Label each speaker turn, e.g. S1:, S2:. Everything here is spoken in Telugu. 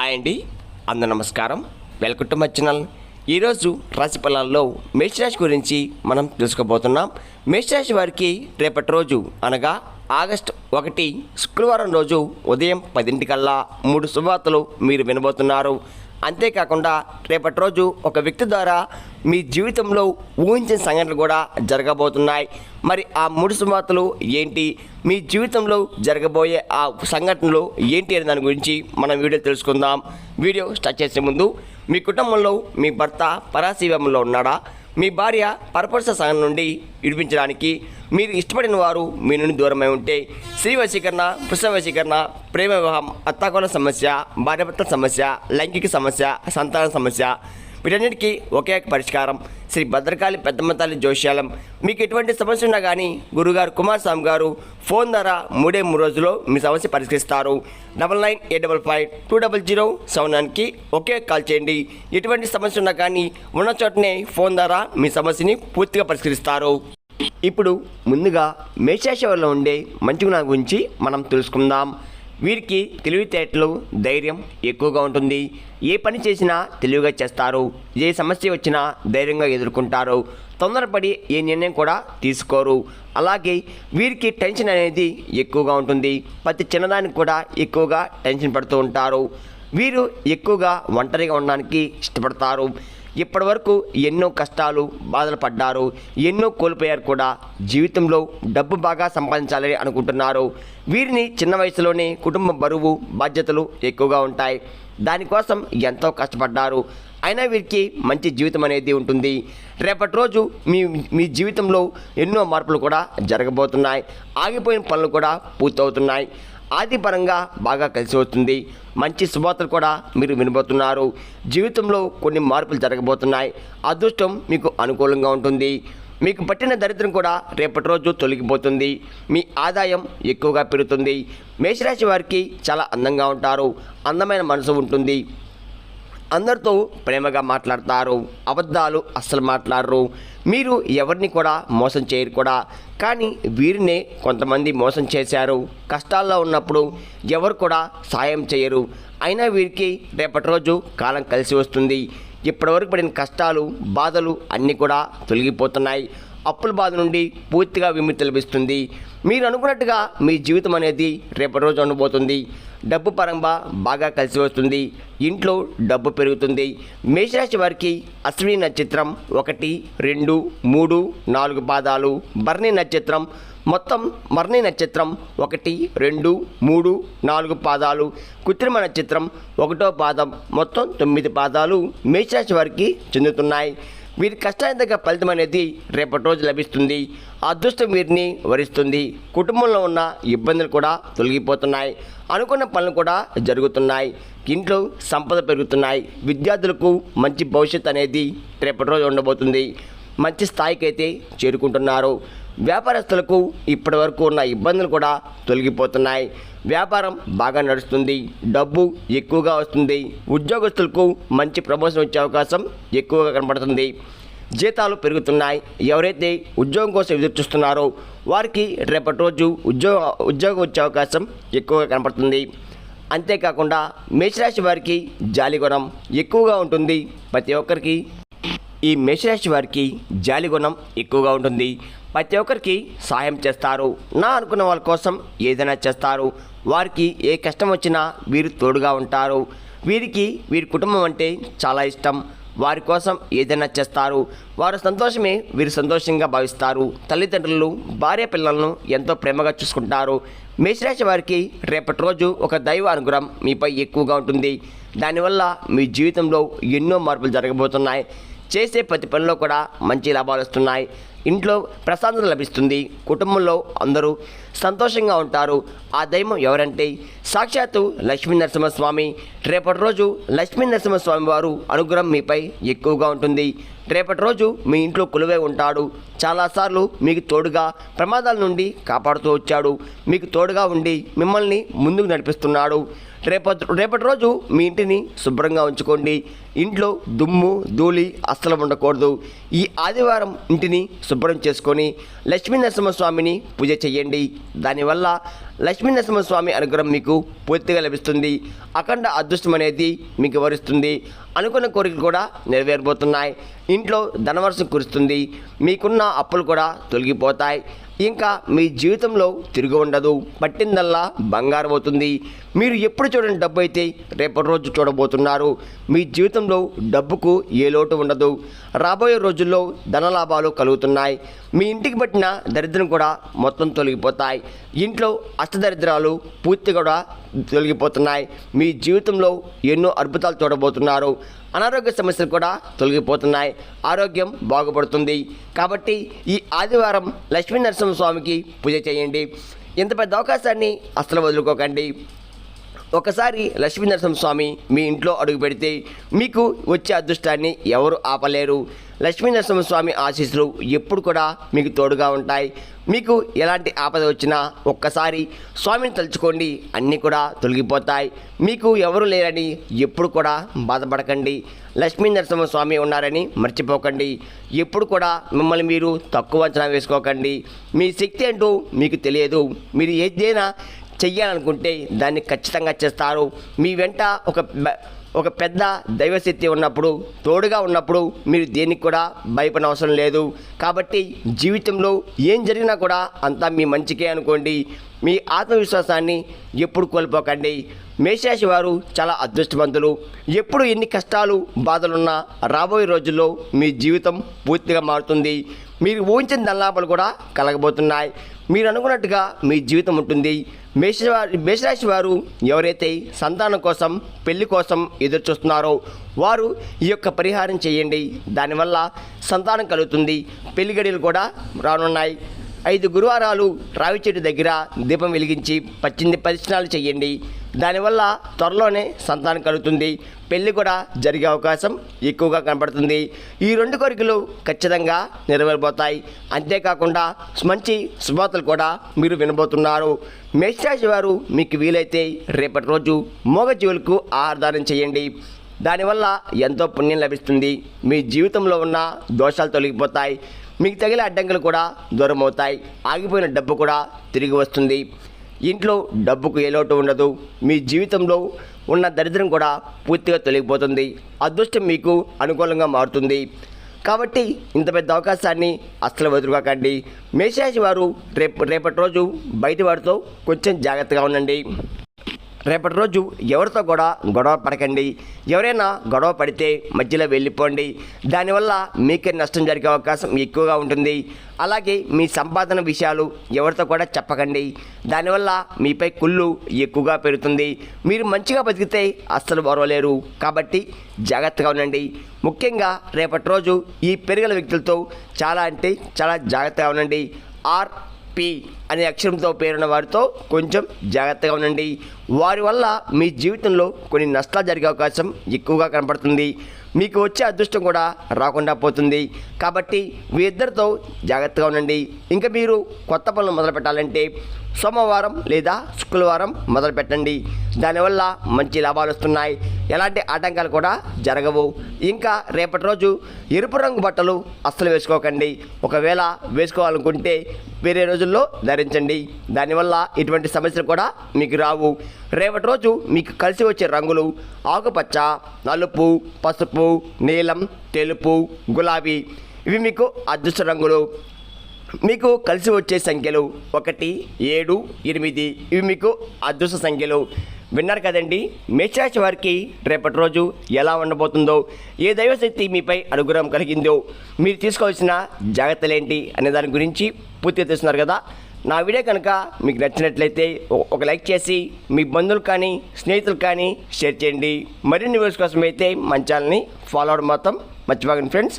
S1: హాయ్ అండి అందరు నమస్కారం. Welcome to my channel. ఈరోజు రాశి ఫలాల్లో మేషరాశి గురించి మనం తెలుసుకోబోతున్నాం. మేషరాశి వారికి రేపటి రోజు అనగా ఆగస్టు ఒకటి శుక్రవారం రోజు ఉదయం పదింటికల్లా మూడు శుభవార్తలు మీరు వినబోతున్నారు. అంతేకాకుండా రేపటి రోజు ఒక వ్యక్తి ద్వారా మీ జీవితంలో ఊహించిన సంఘటనలు కూడా జరగబోతున్నాయి. మరి ఆ ముడి సుమాతలు ఏంటి? మీ జీవితంలో జరగబోయే ఆ సంఘటనలు ఏంటి అనే దాని గురించి మనం వీడియో తెలుసుకుందాం. వీడియో స్టార్ట్ చేసే ముందు మీ కుటుంబంలో మీ భర్త పరాశీవంలో ఉన్నాడా? మీ భార్య పరపరుస సంఘం నుండి విడిపించడానికి మీరు ఇష్టపడిన వారు మీ నుండి దూరమై ఉంటే స్త్రీ వశీకరణ పురుష వశీకరణ ప్రేమ వివాహం అత్తాకోల సమస్య భార్యభర్త సమస్య లైంగిక సమస్య సంతాన సమస్య వీటన్నిటికీ ఒకే ఒక పరిష్కారం. శ్రీ భద్రకాళి పెద్దమ్మతల్లి జోష్యాలం మీకు ఎటువంటి సమస్య ఉన్నా కానీ గురుగారు కుమార్ స్వామి గారు ఫోన్ ద్వారా మూడే మూడు రోజుల్లో మీ సమస్య పరిష్కరిస్తారు. Double nine eight double five two double zero seven నైన్కి ఒకే కాల్ చేయండి. ఎటువంటి సమస్య ఉన్నా కానీ ఉన్న చోటనే ఫోన్ ద్వారా మీ సమస్యని పూర్తిగా పరిష్కరిస్తారు. ఇప్పుడు ముందుగా మేషరాశి ఉండే మంచి గుణాల గురించి మనం తెలుసుకుందాం. వీరికి తెలివితేటలు ధైర్యం ఎక్కువగా ఉంటుంది. ఏ పని చేసినా తెలివిగా చేస్తారు. ఏ సమస్య వచ్చినా ధైర్యంగా ఎదుర్కొంటారు. తొందరపడి ఏ నిర్ణయం కూడా తీసుకోరు. అలాగే వీరికి టెన్షన్ అనేది ఎక్కువగా ఉంటుంది. ప్రతి చిన్నదానికి కూడా ఎక్కువగా టెన్షన్ పడుతూ ఉంటారు. వీరు ఎక్కువగా ఒంటరిగా ఉండడానికి ఇష్టపడతారు. ఇప్పటి వరకు ఎన్నో కష్టాలు బాధలు పడ్డారు ఎన్నో కోల్పోయారు కూడా జీవితంలో డబ్బు బాగా సంపాదించాలని అనుకుంటున్నారు. వీరిని చిన్న వయసులోనే కుటుంబ బరువు బాధ్యతలు ఎక్కువగా ఉంటాయి. దానికోసం ఎంతో కష్టపడ్డారు. అయినా వీరికి మంచి జీవితం అనేది ఉంటుంది. రేపటి రోజు మీ మీ జీవితంలో ఎన్నో మార్పులు కూడా జరగబోతున్నాయి. ఆగిపోయిన పనులు కూడా పూర్తవుతున్నాయి. ఆదిపరంగా బాగా కలిసి వస్తుంది. మంచి శుభార్తలు కూడా మీరు వినబోతున్నారు. జీవితంలో కొన్ని మార్పులు జరగబోతున్నాయి. అదృష్టం మీకు అనుకూలంగా ఉంటుంది. మీకు పట్టిన దరిద్రం కూడా రేపటి రోజు తొలగిపోతుంది. మీ ఆదాయం ఎక్కువగా పెరుగుతుంది. మేషరాశి వారికి చాలా అందంగా ఉంటారు. అందమైన మనసు ఉంటుంది. అందరితో ప్రేమగా మాట్లాడతారు అబద్ధాలు అస్సలు మాట్లాడరు. మీరు ఎవరిని కూడా మోసం చేయరు కూడా. కానీ వీరినే కొంతమంది మోసం చేశారు. కష్టాల్లో ఉన్నప్పుడు ఎవరు కూడా సాయం చేయరు. అయినా వీరికి రేపటి రోజు కాలం కలిసి వస్తుంది. ఇప్పటివరకు పడిన కష్టాలు బాధలు అన్నీ కూడా తొలగిపోతున్నాయి. అప్పుల బాధ నుండి పూర్తిగా విముక్తి లభిస్తుంది. మీరు అనుకున్నట్టుగా మీ జీవితం అనేది రేపటి రోజు ఉండబోతుంది. డబ్బు పరంగా బాగా కలిసి వస్తుంది. ఇంట్లో డబ్బు పెరుగుతుంది. మేషరాశి వారికి అశ్విని నక్షత్రం ఒకటి రెండు మూడు నాలుగు పాదాలు. భరణి నక్షత్రం మొత్తం మరణి నక్షత్రం ఒకటి రెండు మూడు నాలుగు పాదాలు. కృత్రిమ నక్షత్రం ఒకటో పాదం మొత్తం తొమ్మిది పాదాలు మేషరాశి వారికి చెందుతున్నాయి. వీరి కష్టానికి తగ్గ ఫలితం అనేది రేపటి రోజు లభిస్తుంది. అదృష్టం వీరిని వరిస్తుంది. కుటుంబంలో ఉన్న ఇబ్బందులు కూడా తొలగిపోతున్నాయి. అనుకున్న పనులు కూడా జరుగుతున్నాయి. ఇంట్లో సంపద పెరుగుతున్నాయి. విద్యార్థులకు మంచి భవిష్యత్ అనేది రేపటి రోజు ఉండబోతుంది. మంచి స్థాయికి అయితే చేరుకుంటున్నారు. వ్యాపారస్తులకు ఇప్పటి వరకు ఉన్న ఇబ్బందులు కూడా తొలగిపోతున్నాయి. వ్యాపారం బాగా నడుస్తుంది. డబ్బు ఎక్కువగా వస్తుంది. ఉద్యోగస్తులకు మంచి ప్రమోషన్ వచ్చే అవకాశం ఎక్కువగా కనబడుతుంది. జీతాలు పెరుగుతున్నాయి. ఎవరైతే ఉద్యోగం కోసం ఎదురు చూస్తున్నారో వారికి రేపటి రోజు ఉద్యోగ ఉద్యోగం వచ్చే అవకాశం ఎక్కువగా కనపడుతుంది అంతేకాకుండా మేషరాశి వారికి జాలిగుణం ఎక్కువగా ఉంటుంది. ప్రతి ఒక్కరికి ఈ మేషరాశి వారికి జాలి గుణం ఎక్కువగా ఉంటుంది. ప్రతి ఒక్కరికి సాయం చేస్తారు. నా అనుకున్న వాళ్ళ కోసం ఏదైనా చేస్తారు. వారికి ఏ కష్టం వచ్చినా వీరు తోడుగా ఉంటారు. వీరికి వీరి కుటుంబం అంటే చాలా ఇష్టం. వారి కోసం ఏదైనా చేస్తారు. వారు సంతోషమే వీరు సంతోషంగా భావిస్తారు. తల్లిదండ్రులు భార్య పిల్లలను ఎంతో ప్రేమగా చూసుకుంటారు. మేషరాశి వారికి రేపటి రోజు ఒక దైవ అనుగ్రహం మీపై ఎక్కువగా ఉంటుంది. దానివల్ల మీ జీవితంలో ఎన్నో మార్పులు జరగబోతున్నాయి. చేసే ప్రతి పనిలో కూడా మంచి లాభాలు వస్తున్నాయి. ఇంట్లో ప్రశాంతత లభిస్తుంది. కుటుంబంలో అందరూ సంతోషంగా ఉంటారు. ఆ దైవం ఎవరంటే సాక్షాత్తు లక్ష్మీ నరసింహస్వామి. రేపటి రోజు లక్ష్మీ నరసింహస్వామి వారు అనుగ్రహం మీపై ఎక్కువగా ఉంటుంది. రేపటి రోజు మీ ఇంట్లో కొలువై ఉంటాడు. చాలాసార్లు మీకు తోడుగా ప్రమాదాల నుండి కాపాడుతూ వచ్చాడు. మీకు తోడుగా ఉండి మిమ్మల్ని ముందుకు నడిపిస్తున్నాడు. రేపటి రేపటి రోజు మీ ఇంటిని శుభ్రంగా ఉంచుకోండి. ఇంట్లో దుమ్ము ధూళి అస్సలు ఉండకూడదు. ఈ ఆదివారం ఇంటిని శుభ్రం చేసుకొని లక్ష్మీ నరసింహస్వామిని పూజ చేయండి. దానివల్ల లక్ష్మీ నరసింహస్వామి అనుగ్రహం మీకు పూర్తిగా లభిస్తుంది. అఖండ అదృష్టం అనేది మీకు వరిస్తుంది. అనుకున్న కోరికలు కూడా నెరవేరబోతున్నాయి. ఇంట్లో ధనవర్షం కురుస్తుంది. మీకున్న అప్పులు కూడా తొలగిపోతాయి. ఇంకా మీ జీవితంలో తిరిగి ఉండదు. పట్టిందల్లా బంగారం అవుతుంది. మీరు ఎప్పుడు చూడని డబ్బు అయితే రేపటి రోజు చూడబోతున్నారు. మీ జీవితంలో డబ్బుకు ఏ లోటు ఉండదు. రాబోయే రోజుల్లో ధనలాభాలు కలుగుతున్నాయి. మీ ఇంటికి పట్టిన దరిద్రం కూడా మొత్తం తొలగిపోతాయి. ఇంట్లో అష్టదరిద్రాలు పూర్తి కూడా తొలగిపోతున్నాయి. మీ జీవితంలో ఎన్నో అద్భుతాలు చూడబోతున్నారు. అనారోగ్య సమస్యలు కూడా తొలగిపోతున్నాయి. ఆరోగ్యం బాగుపడుతుంది. కాబట్టి ఈ ఆదివారం లక్ష్మీ నరసింహస్వామికి పూజ చేయండి. ఇంత పెద్ద అవకాశాన్ని అస్సలు వదులుకోకండి. ఒకసారి లక్ష్మీ నరసింహస్వామి మీ ఇంట్లో అడుగు పెడితే మీకు వచ్చే అదృష్టాన్ని ఎవరు ఆపలేరు? లక్ష్మీ నరసింహస్వామి ఆశీస్సులు ఎప్పుడు కూడా మీకు తోడుగా ఉంటాయి. మీకు ఎలాంటి ఆపద వచ్చినా ఒక్కసారి స్వామిని తలుచుకోండి అన్నీ కూడా తొలగిపోతాయి. మీకు ఎవరు లేరని ఎప్పుడు కూడా బాధపడకండి. లక్ష్మీ నరసింహస్వామి ఉన్నారని మర్చిపోకండి. ఎప్పుడు కూడా మిమ్మల్ని మీరు తక్కువ అంచనా వేసుకోకండి. మీ శక్తి అంటూ మీకు తెలియదు. మీరు ఏదైనా చెయ్యాలనుకుంటే దాన్ని ఖచ్చితంగా చేస్తారు. మీ వెంట ఒక ఒక పెద్ద దైవశక్తి ఉన్నప్పుడు తోడుగా ఉన్నప్పుడు మీరు దేనికి కూడా భయపడిన అవసరం లేదు. కాబట్టి జీవితంలో ఏం జరిగినా కూడా అంతా మీ మంచికే అనుకోండి. మీ ఆత్మవిశ్వాసాన్ని ఎప్పుడు కోల్పోకండి. మేషరాశి వారు చాలా అదృష్టవంతులు. ఎప్పుడు ఎన్ని కష్టాలు బాధలున్నా రాబోయే రోజుల్లో మీ జీవితం పూర్తిగా మారుతుంది. మీరు ఊహించిన దల్లాపలు కూడా కలగబోతున్నాయి. మీరు అనుకున్నట్టుగా మీ జీవితం ఉంటుంది. మేషవారి మేషరాశి వారు ఎవరైతే సంతానం కోసం పెళ్ళి కోసం ఎదురు చూస్తున్నారో వారు ఈ యొక్క పరిహారం చేయండి. దానివల్ల సంతానం కలుగుతుంది. పెళ్ళి గడియలు కూడా రానున్నాయి. ఐదు గురువారాలు రావి చెట్టు దగ్గర దీపం వెలిగించి పచ్చింది పరిశ్రమలు చేయండి. దానివల్ల త్వరలోనే సంతానం కలుగుతుంది. పెళ్ళి కూడా జరిగే అవకాశం ఎక్కువగా కనబడుతుంది ఈ రెండు కోరికలు ఖచ్చితంగా నెరవేరబోతాయి. అంతేకాకుండా మంచి శుభార్తలు కూడా మీరు వినబోతున్నారు. మేషరాశి వారు మీకు వీలైతే రేపటి రోజు మూగజీవులకు ఆహారదానం చేయండి. దానివల్ల ఎంతో పుణ్యం లభిస్తుంది. మీ జీవితంలో ఉన్న దోషాలు తొలగిపోతాయి. మీకు తగిలే అడ్డంకులు కూడా దూరం అవుతాయి ఆగిపోయిన డబ్బు కూడా తిరిగి వస్తుంది. ఇంట్లో డబ్బుకు ఏ లోటు ఉండదు. మీ జీవితంలో ఉన్న దరిద్రం కూడా పూర్తిగా తొలగిపోతుంది. అదృష్టం మీకు అనుకూలంగా మారుతుంది. కాబట్టి ఇంత పెద్ద అవకాశాన్ని అస్సలు వదులుకోకండి మేషరాశి వారు రేపు రేపటి రోజు బయట వారితో కొంచెం జాగ్రత్తగా ఉండండి. రేపటి రోజు ఎవరితో కూడా గొడవ పడకండి. ఎవరైనా గొడవ పడితే మధ్యలో వెళ్ళిపోండి. దానివల్ల మీకే నష్టం జరిగే అవకాశం ఎక్కువగా ఉంటుంది. అలాగే మీ సంపాదన విషయాలు ఎవరితో కూడా చెప్పకండి. దానివల్ల మీపై కుళ్ళు ఎక్కువగా పెరుగుతుంది. మీరు మంచిగా బతికితే అస్సలు ఓర్వలేరు. కాబట్టి జాగ్రత్తగా ఉండండి. ముఖ్యంగా రేపటి రోజు ఈ పెరిగిన వ్యక్తులతో చాలా అంటే చాలా జాగ్రత్తగా ఉండండి. ఆర్ పి అనే అక్షరంతో పేరున్న వారితో కొంచెం జాగ్రత్తగా ఉండండి. వారి వల్ల మీ జీవితంలో కొన్ని నష్టాలు జరిగే అవకాశం ఎక్కువగా కనపడుతుంది. మీకు వచ్చే అదృష్టం కూడా రాకుండా పోతుంది. కాబట్టి మీ ఇద్దరితో జాగ్రత్తగా ఉండండి. ఇంకా మీరు కొత్త పనులు మొదలు పెట్టాలంటే సోమవారం లేదా శుక్రవారం మొదలు పెట్టండి. దానివల్ల మంచి లాభాలు వస్తున్నాయి. ఎలాంటి ఆటంకాలు కూడా జరగవు. ఇంకా రేపటి రోజు ఎరుపు రంగు బట్టలు అస్సలు వేసుకోకండి. ఒకవేళ వేసుకోవాలనుకుంటే వేరే రోజుల్లో ధరించండి. దానివల్ల ఇటువంటి సమస్యలు కూడా మీకు రావు. రేపటి రోజు మీకు కలిసి వచ్చే రంగులు ఆకుపచ్చ నలుపు పసుపు నీలం తెలుపు గులాబీ ఇవి మీకు అదృష్ట రంగులు. మీకు కలిసి వచ్చే సంఖ్యలు ఒకటి ఏడు ఎనిమిది ఇవి మీకు అదృష్ట సంఖ్యలు. విన్నారు కదండి మేషరాశి వారికి రేపటి రోజు ఎలా ఉండబోతుందో ఏ దైవశక్తి మీపై అనుగ్రహం కలిగిందో మీరు తీసుకోవాల్సిన జాగ్రత్తలు ఏంటి అనే దాని గురించి పూర్తిగా తెలుస్తున్నారు కదా. నా వీడియో కనుక మీకు నచ్చినట్లయితే ఒక లైక్ చేసి మీ బంధువులు కానీ స్నేహితులు కానీ షేర్ చేయండి. మరిన్ని వీడియోస్ కోసం అయితే మన ఛానల్ని ఫాలో అవడం మాత్రం మర్చిపోకండి ఫ్రెండ్స్.